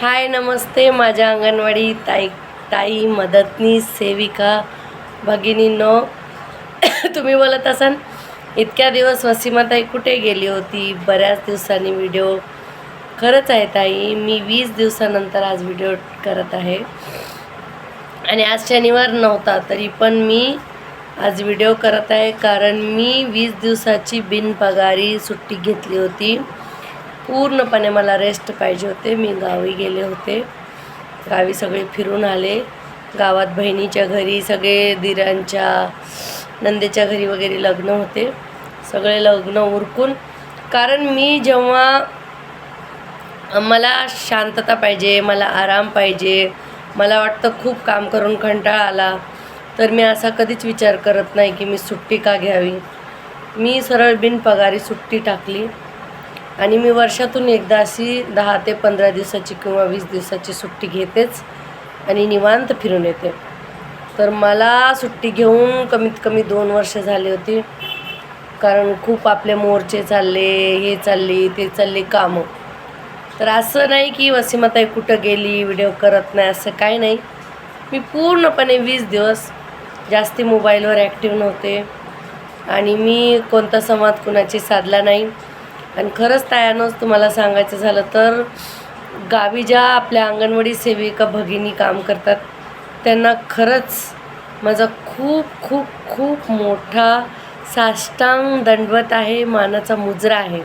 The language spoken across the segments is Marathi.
हाय नमस्ते माझ्या अंगणवाडी ताई ताई मदतनीस सेविका भगिनींनो. तुम्ही बोलत असाल इतक्या दिवस वसीमाताई कुठे गेली होती? बऱ्याच दिवसांनी व्हिडिओ खरंच आहे ताई. मी वीस दिवसानंतर आज व्हिडिओ करत आहे. आणि आज शनिवार नव्हता तरी पण मी आज व्हिडिओ करत आहे कारण मी वीस दिवसाची बिनपगारी सुट्टी घेतली होती. पूर्णपणे मला रेस्ट पाहिजे होते. मी गावी गेले होते. गावी सगळे फिरून आले. गावात बहिणीच्या घरी सगळे दिरांच्या नंदेच्या घरी वगैरे लग्न होते. सगळे लग्न उरकून. कारण मी जेव्हा मला शांतता पाहिजे मला आराम पाहिजे मला वाटतं खूप काम करून कंटाळा आला तर मी असा कधीच विचार करत नाही की मी सुट्टी का घ्यावी. मी सरळ बिनपगारी सुट्टी टाकली. आणि मी वर्षातून एकदा अशी दहा ते पंधरा दिवसाची किंवा वीस दिवसाची सुट्टी घेतेच आणि निवांत फिरून येते. तर मला सुट्टी घेऊन कमीत कमी दोन वर्ष झाली होती. कारण खूप आपले मोर्चे चालले हे चालले ते चालले कामं. तर असं नाही की वसीमाताई कुठं गेली व्हिडिओ करत नाही असं काही नाही. मी पूर्णपणे वीस दिवस जास्ती मोबाईलवर ॲक्टिव्ह नव्हते. आणि मी कोणता संवाद कुणाची साधला नाही. आणि खरंच तयानंच तुम्हाला सांगायचं झालं तर गावी ज्या आपल्या अंगणवाडी सेविका भगिनी काम करतात त्यांना खरंच माझा खूप खूप खूप मोठा साष्टांग दंडवत आहे मानाचा मुजरा आहे.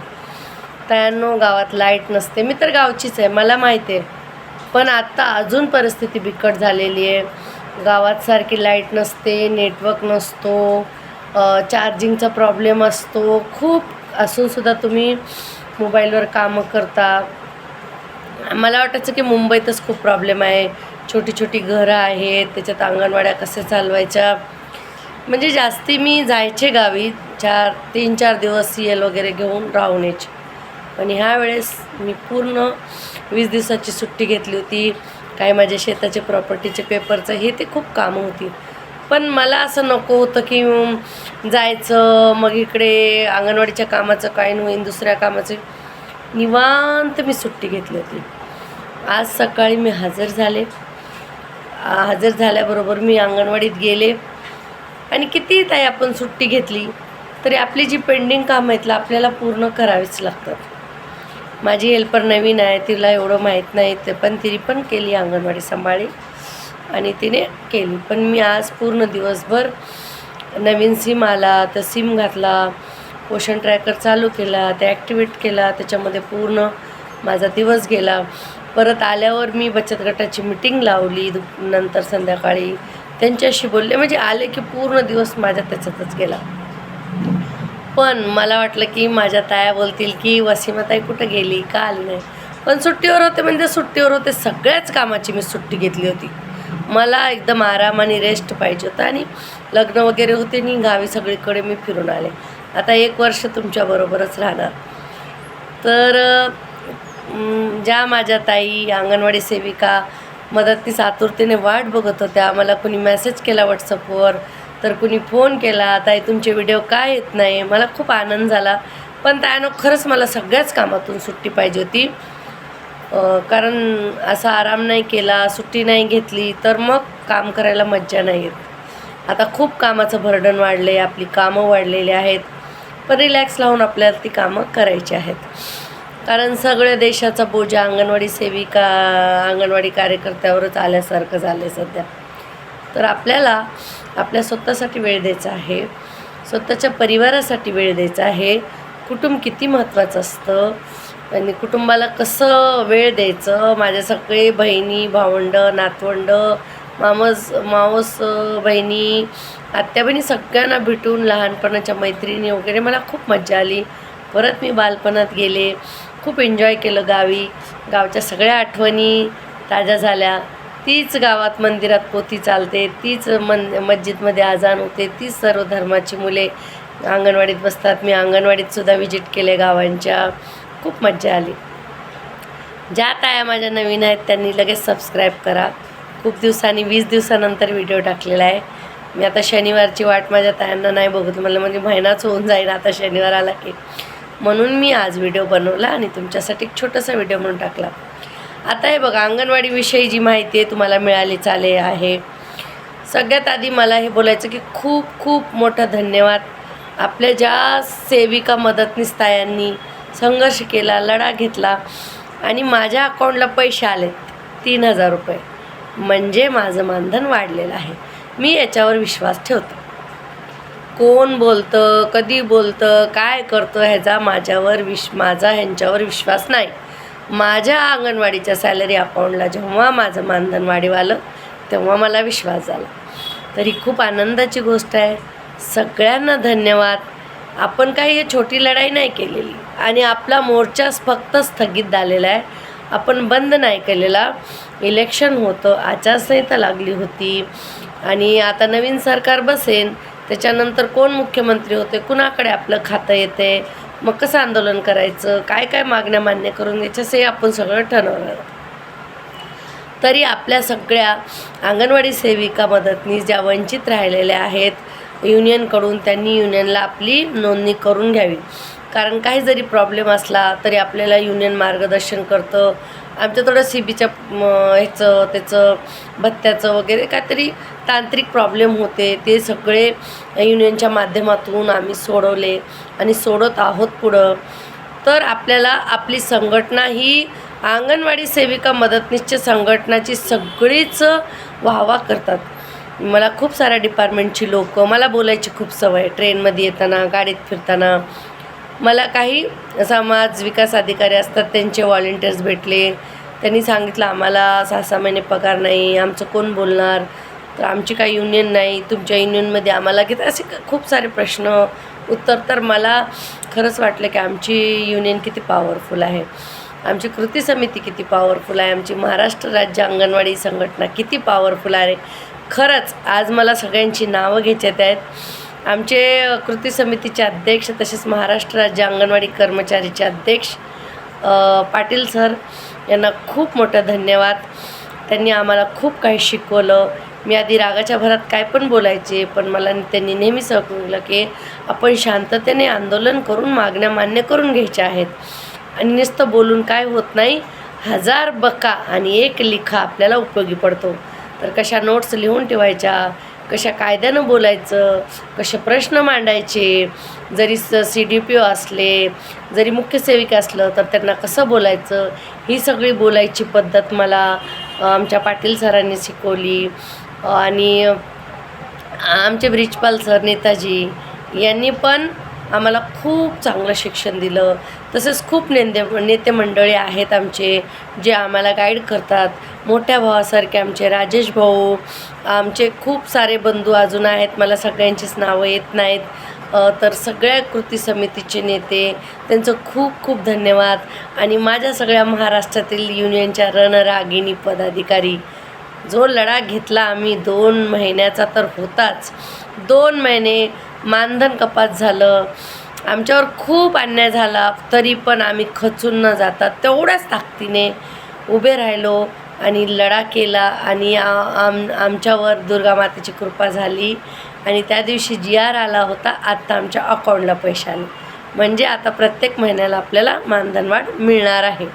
तयानो गावात लाइट नसते. मी तर गावचीच आहे मला माहिती आहे. पण आत्ता अजून परिस्थिती बिकट झालेली आहे. गावात सारखी लाइट नसते नेटवर्क नसतो चार्जिंगचा प्रॉब्लेम असतो खूप असूनसुद्धा तुम्ही मोबाईलवर कामं करता. मला वाटायचं की मुंबईतच खूप प्रॉब्लेम आहे. छोटी छोटी घरं आहेत त्याच्यात अंगणवाड्या कसे चालवायच्या? म्हणजे जास्ती मी जायचे गावी चार तीन चार दिवस सी एल वगैरे घेऊन राहून यायचे पण ह्या वेळेस मी पूर्ण वीस दिवसाची सुट्टी घेतली होती. काही माझ्या शेताचे प्रॉपर्टीचे पेपरचं हे ते खूप कामं होती. पण मला असं नको होतं की जायचं मग इकडे अंगणवाडीच्या कामाचं काय होईन दुसऱ्या कामाचं. निवांत मी सुट्टी घेतली होती. आज सकाळी मी हजर झाले. हजर झाल्याबरोबर मी अंगणवाडीत गेले. आणि किती ताई आपण सुट्टी घेतली तरी आपली जी पेंडिंग कामं आहेत ना आपल्याला पूर्ण करावीच लागतात. माझी हेल्पर नवीन आहे तिला एवढं माहीत नाही ते पण तिने पण केली अंगणवाडी सांभाळी. आणि तिने केली. पण मी आज पूर्ण दिवसभर नवीन सिम आला तर सिम घातला पोषण ट्रॅकर चालू केला ते ॲक्टिवेट केला त्याच्यामध्ये पूर्ण माझा दिवस गेला. परत आल्यावर मी बचत गटाची मिटिंग लावली दु नंतर संध्याकाळी त्यांच्याशी बोलले. म्हणजे आले की पूर्ण दिवस माझ्या त्याच्यातच गेला. पण मला वाटलं की माझ्या ताया बोलतील की वसीमाताई कुठं गेली? का आली नाही? पण सुट्टीवर होते म्हणजे सुट्टीवर होते. सगळ्याच कामाची मी सुट्टी घेतली होती. मला एकदम आराम आणि रेस्ट पाहिजे होता आणि लग्न वगैरे होते आणि गावी सगळीकडे मी फिरून आले. आता एक वर्ष तुमच्याबरोबरच राहणार. तर ज्या माझ्या ताई अंगणवाडी सेविका मदतनीस आतुरतेने वाट बघत होत्या मला कुणी मेसेज केला व्हॉट्सअपवर तर कुणी फोन केला ताई तुमचे व्हिडिओ काय येत नाही? मला खूप आनंद झाला. पण त्यानं खरंच मला सगळ्याच कामातून सुट्टी पाहिजे होती. कारण असा आराम नाही केला सुट्टी नाही घेतली तर मग काम करायला मज्जा नाही येत. आता खूप कामाचं भरडण वाढले आपली कामं वाढलेली आहेत पण रिलॅक्स लावून आपल्याला ती कामं करायची आहेत. कारण सगळ्या देशाचा बोजा अंगणवाडी सेविका अंगणवाडी कार्यकर्त्यावरच आल्यासारखं झालं आहे सध्या. तर आपल्याला आपल्या स्वतःसाठी वेळ द्यायचा आहे स्वतःच्या परिवारासाठी वेळ द्यायचा आहे. कुटुंब किती महत्त्वाचं असतं? आणि कुटुंबाला कसं वेळ द्यायचं? माझ्या सगळे बहिणी भावंड नातवंड मामस मावस बहिणी आत्या बहिणी सगळ्यांना भेटून लहानपणाच्या मैत्रिणी वगैरे मला खूप मजा आली. परत मी बालपणात गेले. खूप एन्जॉय केलं गावी. गावच्या सगळ्या आठवणी ताज्या झाल्या. तीच गावात मंदिरात पोती चालते. तीच मन मस्जिदमध्ये आजान होते. तीच सर्व धर्माची मुले अंगणवाडीत बसतात. मी अंगणवाडीतसुद्धा व्हिजिट विजिट केले गावांच्या. खूप मज्जा आली. ज्या ताया माझ्या नवीन आहेत त्यांनी लगेच सबस्क्राईब करा. खूप दिवसांनी वीस दिवसानंतर व्हिडिओ टाकलेला आहे. मी आता शनिवारची वाट माझ्या तायांना नाही बघत. मला म्हणजे महिनाच होऊन जाईल आता शनिवार आला की. म्हणून मी आज व्हिडिओ बनवला आणि तुमच्यासाठी एक छोटासा व्हिडिओ म्हणून टाकला. आता हे बघा अंगणवाडीविषयी जी माहिती आहे तुम्हाला मिळाली चाले आहे. सगळ्यात आधी मला हे बोलायचं की खूप खूप मोठं धन्यवाद. आपल्या ज्या सेविका मदतनीस तायांनी संघर्ष केला लढा घेतला आणि माझ्या अकाउंटला पैसे आलेत तीन हजार रुपये. म्हणजे माझं मानधन वाढलेलं आहे. मी याच्यावर विश्वास ठेवतो. कोण बोलतं कधी बोलतं काय करतं ह्याचा माझ्यावर विश माझा ह्यांच्यावर विश्वास नाही. माझ्या अंगणवाडीच्या सॅलरी अकाउंटला जेव्हा माझं मानधन वाढीव आलं तेव्हा मला विश्वास झाला. तर ही खूप आनंदाची गोष्ट आहे. सगळ्यांना धन्यवाद. आपण काही हे छोटी लढाई नाही केलेली. आणि आपला मोर्चा फक्त स्थगित झालेला आहे. आपण बंद नाही केलेला. इलेक्शन होतं आचारसंहिता लागली होती. आणि आता नवीन सरकार बसेन त्याच्यानंतर कोण मुख्यमंत्री होते कुणाकडे आपलं खातं येते मग कसं आंदोलन करायचं काय काय मागण्या मान्य करून याच्यासही आपण सगळं ठरवणार आहोत. तरी आपल्या सगळ्या अंगणवाडी सेविका मदतनीस ज्या वंचित राहिलेल्या आहेत युनियनकडून त्यांनी युनियनला आपली नोंदणी करून घ्यावी. कारण काही जरी प्रॉब्लेम असला तरी आपल्याला युनियन मार्गदर्शन करतं. आमच्या थोडं सी बीच्या ह्याचं त्याचं भत्त्याचं वगैरे काहीतरी तांत्रिक प्रॉब्लेम होते. ते सगळे युनियनच्या माध्यमातून आम्ही सोडवले आणि सोडत आहोत पुढं. तर आपल्याला आपली संघटना ही अंगणवाडी सेविका मदतनीसच्या संघटनाची सगळीच वाहवा करतात. मला खूप साऱ्या डिपार्टमेंटची लोक मला बोलायची खूप सवय ट्रेनमध्ये येताना गाडीत फिरताना. मला काही समाज विकास अधिकारी असतात त्यांचे व्हॉलेंटियर्स भेटले. त्यांनी सांगितलं आम्हाला सहा सहा महिने पगार नाही आमचं कोण बोलणार? तर आमची काही युनियन नाही तुमच्या युनियनमध्ये आम्हाला किती असे खूप सारे प्रश्न. उत्तर तर मला खरंच वाटलं की आमची युनियन किती पॉवरफुल आहे. आमची कृती समिती किती पॉवरफुल आहे. आमची महाराष्ट्र राज्य अंगणवाडी संघटना किती पॉवरफुल आहे. खरंच आज मला सगळ्यांची नावं घ्यायच्यात आहेत. आमचे कृती समितीचे अध्यक्ष तसेच महाराष्ट्र राज्य अंगणवाडी कर्मचारीचे अध्यक्ष पाटील सर यांना खूप मोठं धन्यवाद. त्यांनी आम्हाला खूप काही शिकवलं. मी आधी रागाच्या भरात काय पण बोलायचे पण मला त्यांनी नेहमी सांगितलं की आपण शांततेने आंदोलन करून मागण्या मान्य करून घ्यायच्या आहेत. आणि नुसतं बोलून काय होत नाही हजार बका आणि एक लिखा आपल्याला उपयोगी पडतो. तर कशा नोट्स लिहून ठेवायच्या कशा कायद्यानं बोलायचं कसे प्रश्न मांडायचे जरी स सी डी पी ओ असले जरी मुख्य सेविका असलं तर त्यांना कसं बोलायचं? ही सगळी बोलायची पद्धत मला आमच्या पाटील सरांनी शिकवली. आणि आमचे ब्रिजपाल सर नेताजी यांनी पण आम्हाला खूप चांगलं शिक्षण दिलं. तसेच खूप नेते नेते मंडळी आहेत आमचे जे आम्हाला गाईड करतात. मोठ्या भावासारखे आमचे राजेश भाऊ आमचे खूप सारे बंधू अजून आहेत. मला सगळ्यांचीच नावं येत नाहीत. तर सगळ्या कृती समितीचे नेते त्यांचं खूप खूप धन्यवाद. आणि माझ्या सगळ्या महाराष्ट्रातील युनियनच्या रणरागिणी पदाधिकारी जो लढा घेतला आम्ही दोन महिन्याचा तर होताच. दोन महिने मानधन कपात झालं. आमच्यावर खूप अन्याय झाला. तरी पण आम्ही खचून न जाता तेवढ्याच ताकदीने उभे राहिलो आणि लढा केला आणि आम आमच्यावर दुर्गा मातेची कृपा झाली. आणि त्या दिवशी जी आर आला होता आत्ता आमच्या अकाउंटला पैसे आले. म्हणजे आता प्रत्येक महिन्याला आपल्याला मानधनवाढ मिळणार आहे.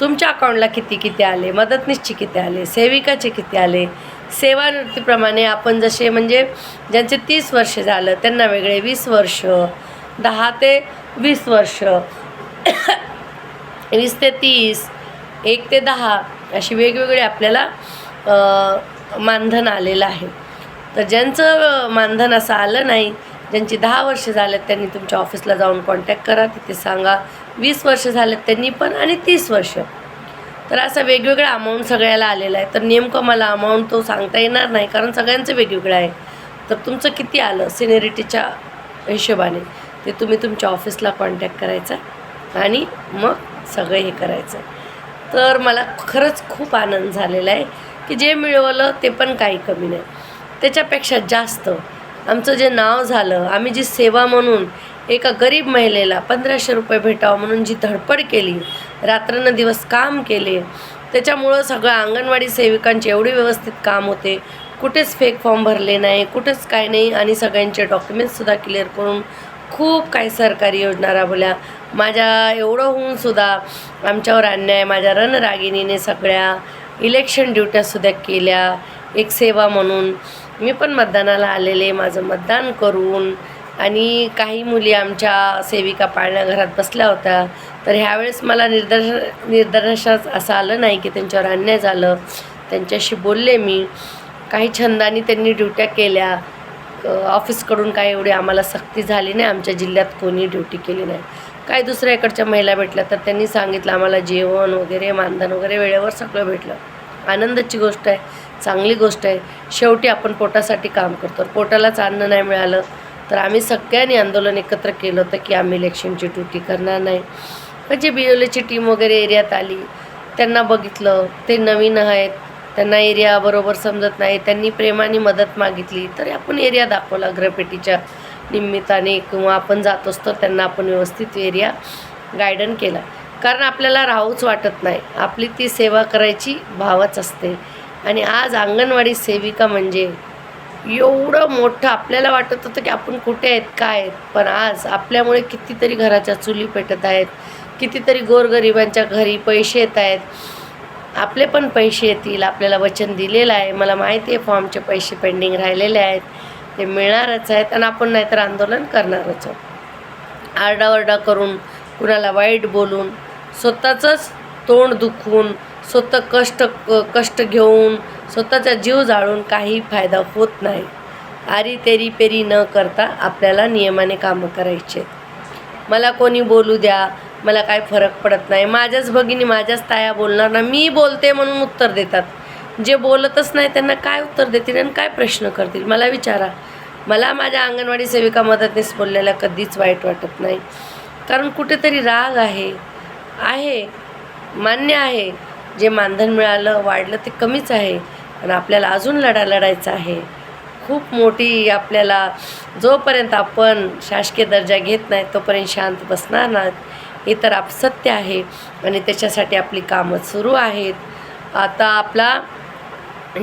तुमच्या अकाउंटला किती किती आले? मदतनीसचे किती आले? सेविकाचे किती आले? सेवानिवृत्तीप्रमाणे आपण जसे म्हणजे ज्यांचे तीस वर्ष झालं त्यांना वेगळे वीस वर्ष दहा ते वीस वर्ष वीस ते तीस एक ते दहा अशी वेगवेगळे आपल्याला मानधन आलेलं आहे. तर ज्यांचं मानधन असं आलं नाही ज्यांची दहा वर्ष झालेत त्यांनी तुमच्या ऑफिसला जाऊन कॉन्टॅक्ट करा तिथे सांगा. वीस वर्ष झालेत त्यांनी पण आणि तीस वर्ष. तर असं वेगवेगळा अमाऊंट सगळ्याला आलेला आहे. तर नेमकं मला अमाऊंट तो सांगता येणार नाही कारण सगळ्यांचं वेगवेगळं आहे. तर तुमचं किती आलं सिनेरिटीच्या हिशोबाने? ते तुम्ही तुमच्या ऑफिसला कॉन्टॅक्ट करायचा आणि मग सगळं हे करायचं. तर मला खरंच खूप आनंद झालेला आहे की जे मिळवलं ते पण काही कमी नाही. त्याच्यापेक्षा जास्त आमचं जे नाव झालं आम्ही जी सेवा म्हणून एका गरीब महिलेला पंधराशे रुपये भेटावं म्हणून जी धडपड केली रात्रन दिवस काम केले त्याच्यामुळं सगळं अंगणवाडी सेविकांचे एवढे व्यवस्थित काम होते. कुठेच फेक फॉर्म भरले नाही कुठेच काय नाही आणि सगळ्यांचे डॉक्युमेंट्ससुद्धा क्लिअर करून खूप काही सरकारी योजना राबवल्या. माझ्या एवढं होऊन सुद्धा आमच्यावर अन्याय माझ्या रणरागिणीने सगळ्या इलेक्शन ड्युट्यासुद्धा केल्या. एक सेवा म्हणून मी पण मतदानाला आलेले माझं मतदान करून आणि काही मुली आमच्या सेविका पाळण्या घरात बसल्या होत्या. तर ह्यावेळेस मला निर्दर्श निर्दर्शात असं आलं नाही की त्यांच्यावर अन्याय झालं. त्यांच्याशी बोलले मी. काही छंदानी त्यांनी ड्युट्या केल्या. ऑफिसकडून काय एवढी आम्हाला सक्ती झाली नाही. आमच्या जिल्ह्यात कोणी ड्युटी केली नाही. काही दुसऱ्या इकडच्या महिला भेटल्या. तर त्यांनी सांगितलं आम्हाला जेवण वगैरे मानधन वगैरे वेळेवर सगळं भेटलं. आनंदाची गोष्ट आहे. चांगली गोष्ट आहे. शेवटी आपण पोटासाठी काम करतो. पोटालाच अन्न नाही मिळालं. तर आम्ही सगळ्यांनी आंदोलन एकत्र केलं होतं की आम्ही इलेक्शनची ड्युटी करणार नाही. म्हणजे बी एलची टीम वगैरे एरियात आली. त्यांना बघितलं. ते नवीन आहेत. त्यांना एरिया बरोबर समजत नाही. त्यांनी प्रेमाने मदत मागितली. तर आपण एरिया दाखवला ग्रहपेटीच्या निमित्ताने किंवा आपण जात असतो त्यांना आपण व्यवस्थित एरिया गायडन केला. कारण आपल्याला राहूच वाटत नाही. आपली ती सेवा करायची भावच असते. आणि आज अंगणवाडी सेविका म्हणजे एवढं मोठं आपल्याला वाटत होतं की आपण कुठे आहेत काय आहेत. पण आज आपल्यामुळे कितीतरी घराच्या चुली पेटत आहेत कितीतरी गोरगरिबांच्या घरी पैसे येत आहेत. आपले पण पैसे येतील आपल्याला वचन दिलेलं आहे. मला माहिती आहे फॉर्मचे पैसे पेंडिंग राहिलेले आहेत. ते मिळणारच आहेत आणि आपण नाहीतर आंदोलन करणारच आहोत. आरडाओरडा करून कुणाला वाईट बोलून स्वतःचंच तोंड दुखून स्वतः कष्ट कष्ट घेऊन स्वतःचा जीव जाळून काही फायदा होत नाही. आरी तेरी पेरी न करता आपल्याला नियमाने कामं करायचे. आहेत. मला कोणी बोलू द्या मला काय फरक पडत नाही. माझ्याच भगिनी माझ्याच ताया बोलणार ना मी बोलते म्हणून उत्तर देतात. जे बोलतच नाही त्यांना काय उत्तर देतील आणि काय प्रश्न करतील? मला विचारा. मला माझ्या अंगणवाडी सेविका मदतनीस बोललेल्या कधीच वाईट वाटत नाही. कारण कुठेतरी राग आहे. आहे. मान्य आहे. जे मानधन मिळालं वाढलं ते कमीच आहे. आणि आपल्याला अजून लढा लढायचा आहे. खूप मोठी आपल्याला जोपर्यंत आपण शासकीय दर्जा घेत नाही तोपर्यंत शांत बसणार नाही हे तर आप सत्य आहे. आणि त्याच्यासाठी आपली कामं सुरू आहेत. आता आपला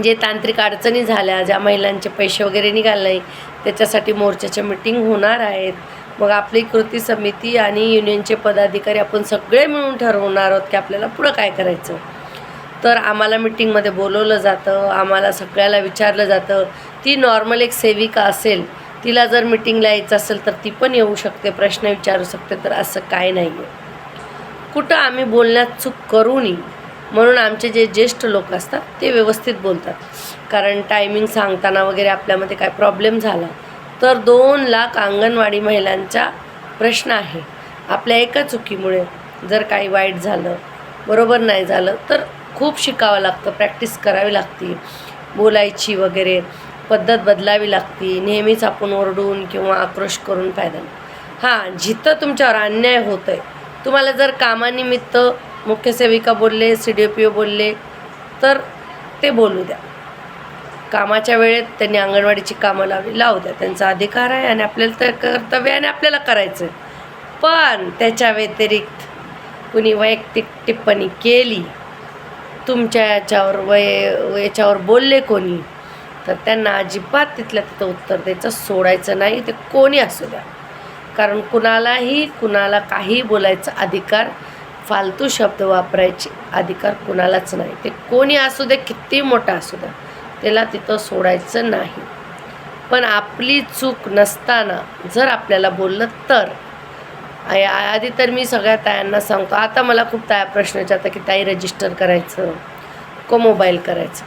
जे तांत्रिक अडचणी झाल्या ज्या महिलांचे पैसे वगैरे निघाले नाही त्याच्यासाठी मोर्चाच्या मिटिंग होणार आहेत. मग आपली कृती समिती आणि युनियनचे पदाधिकारी आपण सगळे मिळून ठरवणार आहोत की आपल्याला पुढं काय करायचं. तर आम्हाला मिटिंगमध्ये बोलवलं जातं आम्हाला सगळ्याला विचारलं जातं. ती नॉर्मल एक सेविका असेल तिला जर मिटिंगला यायचं असेल तर ती पण येऊ शकते प्रश्न विचारू शकते तर असं काय नाही आहे कुठं आम्ही बोलण्यात चूक करू नये म्हणून आमचे जे ज्येष्ठ लोक असतात ते व्यवस्थित बोलतात. कारण टायमिंग सांगताना वगैरे आपल्यामध्ये काय प्रॉब्लेम झाला तर दोन लाख अंगणवाडी महिलांचा प्रश्न आहे. आपल्या एका चुकीमुळे जर काही वाईट झालं बरोबर नाही झालं तर खूप शिकावं लागतं प्रॅक्टिस करावी लागते. बोलायची वगैरे पद्धत बदलावी लागते नेहमीच आपण ओरडून किंवा आक्रोश करून फायदा नाही. हां जिथं तुमच्यावर अन्याय होतं आहे तुम्हाला जर कामानिमित्त मुख्य सेविका बोलले सी डी पी ओ बोलले तर ते बोलू द्या. कामाच्या वेळेत त्यांनी अंगणवाडीची कामं लावली लावू द्या. त्यांचा अधिकार आहे आणि आपल्याला तर कर्तव्य आणि आपल्याला करायचं आहे. पण त्याच्या व्यतिरिक्त कुणी वैयक्तिक टिप्पणी केली तुमच्या याच्यावर वय याच्यावर बोलले कोणी तर त्यांना अजिबात तिथल्या तिथं उत्तर द्यायचं सोडायचं नाही. ते कोणी असू द्या. कारण कुणालाही कुणाला काही बोलायचा अधिकार फालतू शब्द वापरायचे अधिकार कुणालाच नाही. ते कोणी असू दे किती मोठा असू द्या त्याला तिथं सोडायचं नाही. पण आपली चूक नसताना जर आपल्याला बोललं तर आधी तर मी सगळ्या तायांना सांगतो. आता मला खूप ताया प्रश्न विचारतात की ताई रजिस्टर करायचं? को मोबाईल करायचं?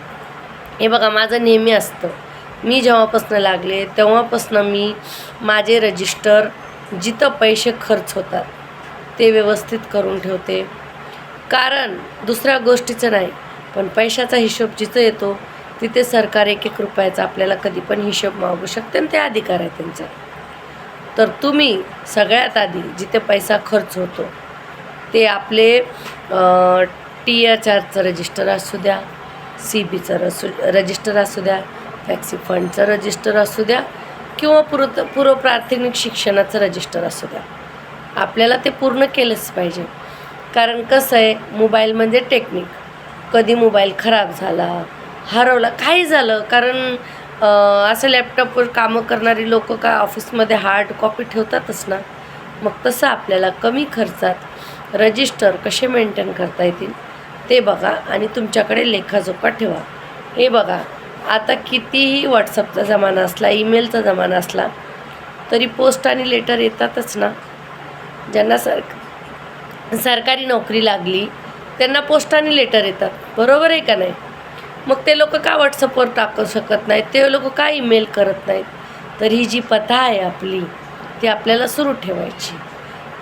हे बघा माझं नेहमी असतं. मी जेव्हापासनं लागले तेव्हापासनं मी माझे रजिस्टर जिथं पैसे खर्च होतात ते व्यवस्थित करून ठेवते. कारण दुसऱ्या गोष्टीचं नाही पण पैशाचा हिशोब जिथं येतो तिथे सरकार एक एक रुपयाचा आपल्याला कधी पण हिशोब मागू शकते आणि ते अधिकार आहे त्यांचा. तर तुम्ही सगळ्यात आधी जिथे पैसा खर्च होतो ते आपले टी एच आरचं रजिस्टर असू द्या सी बीचं रसू रजिस्टर असू द्या टॅक्सी फंडचं रजिस्टर असू द्या किंवा पूर्व पूर्व प्राथमिक शिक्षणाचं रजिस्टर असू द्या. आपल्याला ते पूर्ण केलंच पाहिजे. कारण कसं आहे मोबाईल म्हणजे टेक्निक कधी मोबाईल खराब झाला हरवला काही झालं कारण असं लॅपटॉपवर कामं करणारी लोक काय ऑफिसमध्ये हार्ड कॉपी ठेवतातच ना मग तसं आपल्याला कमी खर्चात रजिस्टर कसे मेंटेन करता येतील ते बघा आणि तुमच्याकडे लेखाजोखा ठेवा. हे बघा आता कितीही व्हॉट्सअपचा जमाना असला ईमेलचा जमाना असला तरी पोस्ट आणि लेटर येतातच ना. ज्यांना सर सरकारी नोकरी लागली त्यांना पोस्टाने लेटर येतात. बरोबर आहे का नाही? मग ते लोक का व्हॉट्सअपवर टाकू शकत नाहीत? ते लोक का ईमेल करत नाहीत? तर ही जी पथा आहे आपली ती आपल्याला सुरू ठेवायची.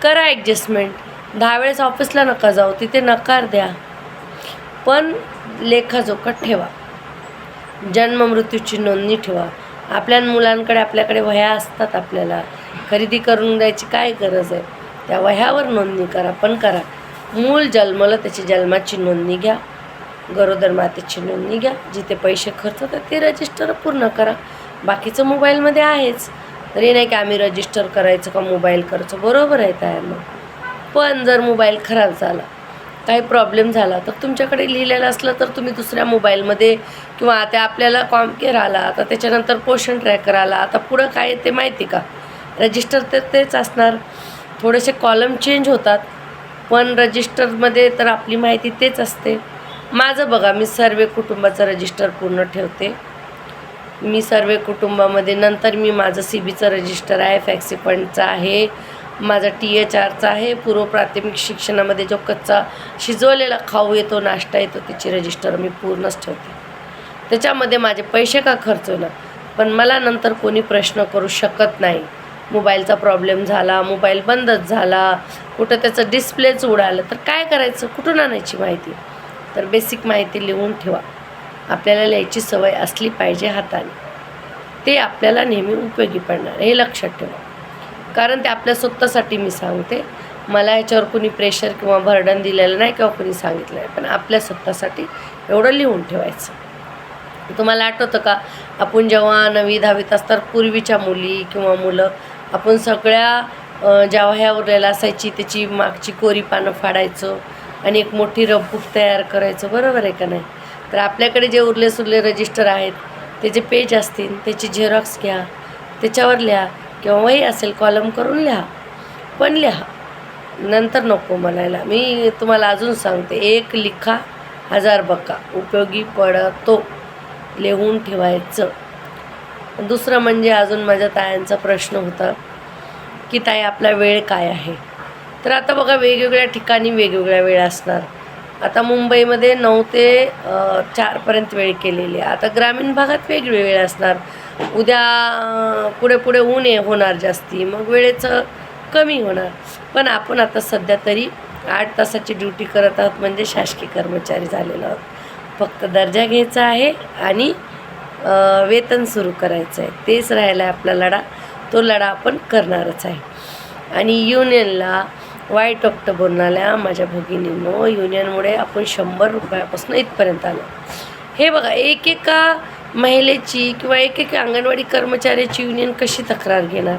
करा ॲडजस्टमेंट दहा वेळेस ऑफिसला नका जाऊ तिथे नकार द्या. पण लेखाजोखा ठेवा. जन्म मृत्यूची नोंदणी ठेवा. आपल्या मुलांकडे आपल्याकडे वह्या असतात आपल्याला. खरेदी करून द्यायची काय गरज आहे? त्या वह्यावर नोंदणी करा पण करा. मूल जन्मलं त्याची जन्माची नोंदणी घ्या. गरोदर मातेची नोंदणी घ्या. जिथे पैसे खर्च होतात ते रजिस्टर पूर्ण करा. बाकीचं मोबाईलमध्ये आहेच. तरी नाही की आम्ही रजिस्टर करायचं का मोबाईल करायचं? बरोबर आहे तयार पण जर मोबाईल खराब झाला काही प्रॉब्लेम झाला तर तुमच्याकडे लिहिलेलं असलं तर तुम्ही दुसऱ्या मोबाईलमध्ये किंवा आता आपल्याला कॉमकेअर आला आता त्याच्यानंतर पोषण ट्रॅकर आला आता पुढं काय आहे ते माहिती का? रजिस्टर तर तेच असणार. थोडेसे कॉलम चेंज होतात. पण रजिस्टरमध्ये तर आपली माहिती तेच असते. माझं बघा मी सर्व कुटुंबाचं रजिस्टर पूर्ण ठेवते. मी सर्व कुटुंबामध्ये नंतर मी माझं सी बीचं रजिस्टर आहे फॅक्सिपंटचं आहे माझा टी एच आरचा आहे पूर्व प्राथमिक शिक्षणामध्ये जो कच्चा शिजवलेला खाऊ येतो नाश्ता येतो त्याची रजिस्टर मी पूर्णच ठेवते. त्याच्यामध्ये माझे पैसे का खर्च होणार पण मला नंतर कोणी प्रश्न करू शकत नाही. मोबाईलचा प्रॉब्लेम झाला मोबाईल बंदच झाला कुठं त्याचं डिस्प्लेच उडालं तर काय करायचं? कुठून आणायची माहिती? तर बेसिक माहिती लिहून ठेवा. आपल्याला लिहायची सवय असली पाहिजे हाताने. ते आपल्याला नेहमी उपयोगी पडणार हे लक्षात ठेवा. कारण ते आपल्या स्वतःसाठी मी सांगते. मला याच्यावर कुणी प्रेशर किंवा बर्डन दिलेलं नाही किंवा कुणी सांगितलं नाही. पण आपल्या स्वतःसाठी एवढं लिहून ठेवायचं. तुम्हाला आठवतं का? आपण जेव्हा नवी दहावीत असतात पूर्वीच्या मुली किंवा मुलं आपण सगळ्या ज्या ह्या उरलेल्या असायची त्याची मागची कोरी पानं फाडायचं आणि एक मोठी रफबुक तयार करायचं बरोबर आहे का नाही? तर आपल्याकडे जे उरले सुरले रजिस्टर आहेत त्याचे पेज असतील त्याची झेरॉक्स घ्या त्याच्यावर लिहा किंवा वही असेल कॉलम करून लिहा. पण लिहा. नंतर नको म्हणायला. मी तुम्हाला अजून सांगते एक लिखा हजार बका. उपयोगी पडतो. लिहून ठेवायचं. दुसरं म्हणजे अजून माझ्या तायांचा प्रश्न होता की ताई आपला वेळ काय आहे? तर आता बघा वेगवेगळ्या ठिकाणी वेगवेगळ्या वेळ असणार. आता मुंबईमध्ये नऊ ते चारपर्यंत वेळ केलेली आहे. आता ग्रामीण भागात वेगळी वेळ असणार. उद्या पुढे पुढे ऊन आहे होणार जास्ती. मग वेळेचं कमी होणार. पण आपण आता सध्या तरी आठ तासाची ड्युटी करत आहोत म्हणजे शासकीय कर्मचारी झालेलो आहोत. फक्त दर्जा घ्यायचा आहे आणि वेतन सुरू करायचं आहे. तेच राहिला आहे आपला लढा तो लढा आपण करणारच आहे. आणि युनियनला वाईट वक्त बोलणाऱ्या माझ्या भगिनींनो युनियनमुळे आपण शंभर रुपयापासून इथपर्यंत आलो. हे बघा एक एका महिलेची किंवा एक एक अंगणवाडी कर्मचाऱ्याची युनियन कशी तक्रार घेणार?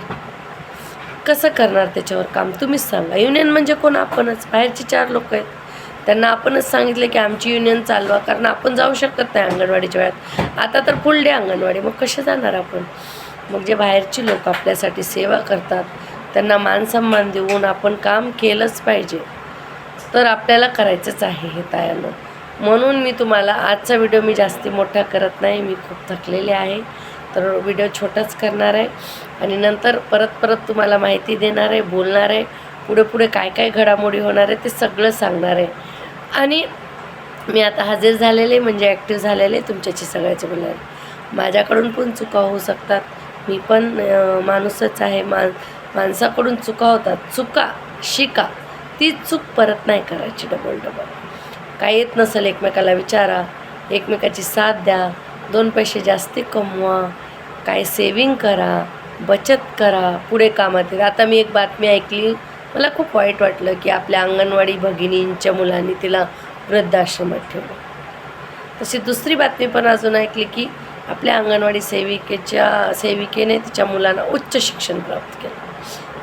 कसं करणार त्याच्यावर काम? तुम्हीच सांगा. युनियन म्हणजे कोण? आपणच. बाहेरचे चार लोक आहेत. त्यांना आपणच सांगितलं की आमची युनियन चालवा कारण आपण जाऊ शकत नाही अंगणवाडीच्या वेळात. आता तर फुल डे अंगणवाडी. मग कसे जाणार आपण? मग जे बाहेरची लोक आपल्यासाठी सेवा करतात त्यांना मानसन्मान देऊन आपण काम केलंच पाहिजे. तर आपल्याला करायचंच आहे हे तायानं. म्हणून मी तुम्हाला आजचा व्हिडिओ मी जास्ती मोठा करत नाही मी खूप थकलेले आहे. तर व्हिडिओ छोटाच करणार आहे आणि नंतर परत परत तुम्हाला माहिती देणार आहे बोलणार आहे पुढे पुढे काय काय घडामोडी होणार आहे ते सगळं सांगणार आहे. आणि मी आता हजर झालेले म्हणजे ॲक्टिव्ह झालेले तुमच्याशी सगळ्याचे बोलणार माझ्याकडून पण चुका होऊ शकतात. मी पण माणूसच आहे मा माणसाकडून चुका होतात. चुका शिका. ती चूक परत नाही करायची. डबल डबल काय येत नसेल एकमेकाला विचारा. एकमेकाची साथ द्या. दोन पैसे जास्ती कमवा. काय सेविंग करा. बचत करा. पुढे कामात येईल आता मी एक बातमी ऐकली. मला खूप वाईट वाटलं की आपल्या अंगणवाडी भगिनींच्या मुलांनी तिला वृद्धाश्रमात ठेवलं. तशी दुसरी बातमी पण अजून ऐकली की आपल्या अंगणवाडी सेविकेच्या सेविकेने तिच्या मुलांना उच्च शिक्षण प्राप्त केलं.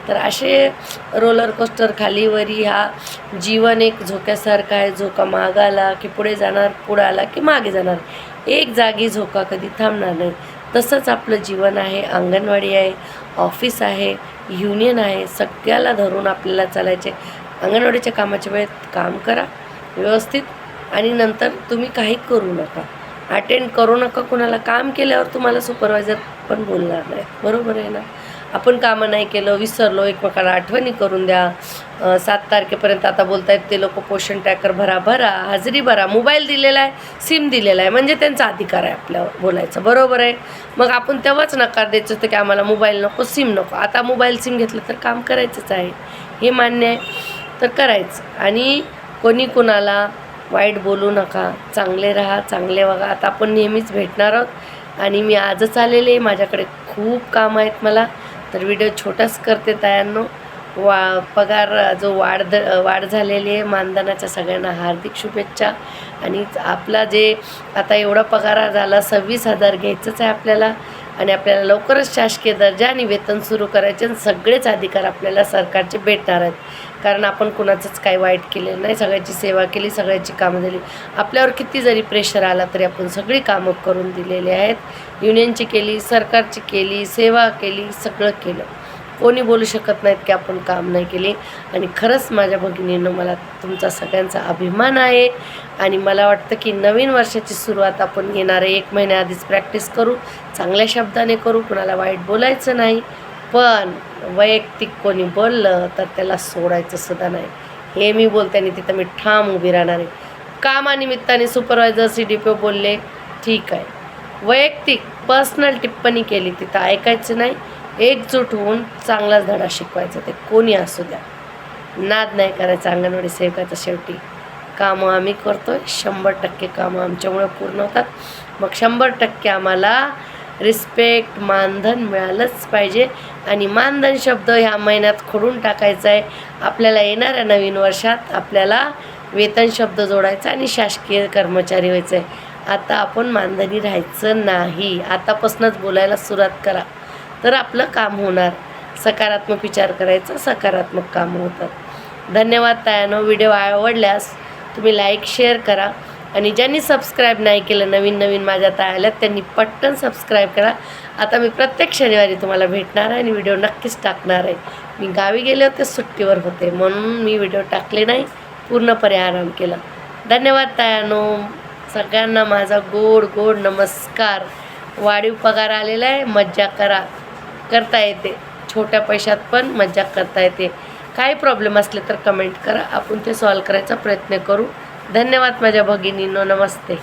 तर असे रोलर कोस्टर खालीवरी हा जीवन एक झोक्यासारखा आहे. झोका मागाला की पुढे जाणार पुढे आला की मागे जाणार. एक जागी झोका कधी थांबणार नाही. तसंच आपलं जीवन आहे अंगणवाडी आहे ऑफिस आहे युनियन आहे. सगळ्याला धरून आपल्याला चालायचे. अंगणवाडीच्या कामाच्या वेळेत काम करा व्यवस्थित. आणि नंतर तुम्ही काही करू नका. अटेंड करू नका. कोणाला काम केल्यावर तुम्हाला सुपरवायझर पण बोलणार नाही. बरोबर आहे ना? आपण कामं नाही केलं विसरलो एकमेकाला आठवणी करून द्या. सात तारखेपर्यंत आता बोलतायत ते लोक पोषण टॅकर भरा भरा हाजरी भरा. मोबाईल दिलेला आहे सिम दिलेला आहे. म्हणजे त्यांचा अधिकार आहे आपल्यावर बोलायचं. बरोबर आहे? मग आपण तेव्हाच नकार द्यायचं होतं की आम्हाला मोबाईल नको सिम नको. आता मोबाईल सिम घेतलं तर काम करायचंच आहे. हे मान्य आहे. तर करायचं. आणि कोणी कुणाला वाईट बोलू नका. चांगले राहा चांगले वागा. आता आपण नेहमीच भेटणार आहोत. आणि मी आजच आलेले माझ्याकडे खूप काम आहेत मला. तर व्हिडिओ छोटाच करते तायांनो. वा पगार जो वाढ द वाढ झालेली आहे मानधनाच्या सगळ्यांना हार्दिक शुभेच्छा. आणि आपला जे आता एवढा पगार झाला सव्वीस हजार घ्यायचंच आहे आपल्याला. आणि आपल्याला लवकरच शासकीय दर्जा आणि वेतन सुरू करायचे आणि सगळेच अधिकार आपल्याला सरकारचे भेटणार आहेत. कारण आपण कुणाचंच काही वाईट केलेलं नाही. सगळ्याची सेवा केली सगळ्याची कामं दिली आपल्यावर किती जरी प्रेशर आला तरी आपण सगळी कामं करून दिलेली आहेत. युनियनची केली सरकारची केली सेवा केली सगळं केलं. कोणी बोलू शकत नाहीत की आपण काम नाही केले. आणि खरंच माझ्या भगिनीनं मला तुमचा सगळ्यांचा अभिमान आहे. आणि मला वाटतं की नवीन वर्षाची सुरुवात आपण येणारे एक महिन्याआधीच प्रॅक्टिस करू. चांगल्या शब्दाने करू. कुणाला वाईट बोलायचं नाही. पण वैयक्तिक कोणी बोललं तर त्याला सोडायचं सुद्धा नाही. हे मी बोलते आणि तिथं मी ठाम उभी राहणार आहे. कामानिमित्ताने सुपरवायझर सी डी पी बोलले ठीक आहे. वैयक्तिक पर्सनल टिप्पणी केली तिथं ऐकायचं नाही. एकजूट होऊन चांगलाच धडा शिकवायचा ते कोणी असू द्या. नाद नाही करायचं अंगणवाडी सेवकाचं शेवटी. कामं आम्ही करतो आहे शंभर टक्के कामं आमच्यामुळे पूर्ण होतात. मग शंभर टक्के आम्हाला रिस्पेक्ट मानधन मिळालंच पाहिजे. आणि मानधन शब्द ह्या महिन्यात खोडून टाकायचा आहे. आपल्याला येणाऱ्या नवीन वर्षात आपल्याला वेतन शब्द जोडायचा आणि शासकीय कर्मचारी व्हायचं. आहे आता आपण मानधनी राहायचं नाही. आतापासूनच बोलायला सुरुवात करा. तर आपलं काम होणार. सकारात्मक विचार करायचा सकारात्मक कामं होतात. धन्यवाद तायानो. व्हिडिओ आवडल्यास तुम्ही लाईक शेअर करा. आणि ज्यांनी सबस्क्राईब नाही केलं नवीन नवीन माझ्या आल्यात त्यांनी पटकन सबस्क्राईब करा. आता मी प्रत्येक शनिवारी तुम्हाला भेटणार आहे आणि व्हिडिओ नक्कीच टाकणार आहे. मी गावी गेले होते सुट्टीवर होते म्हणून मी व्हिडिओ टाकले नाही. पूर्णपणे आराम केला. धन्यवाद तायानो सगळ्यांना माझा गोड गोड नमस्कार. वाढीव पगार आलेला आहे मज्जा करा. करता येते. छोट्या पैशात पण मज्जा करता येते. काही प्रॉब्लेम असले तर कमेंट करा. आपण ते सॉल्व करायचा प्रयत्न करू. धन्यवाद माझ्या भगिनींनो नमस्ते.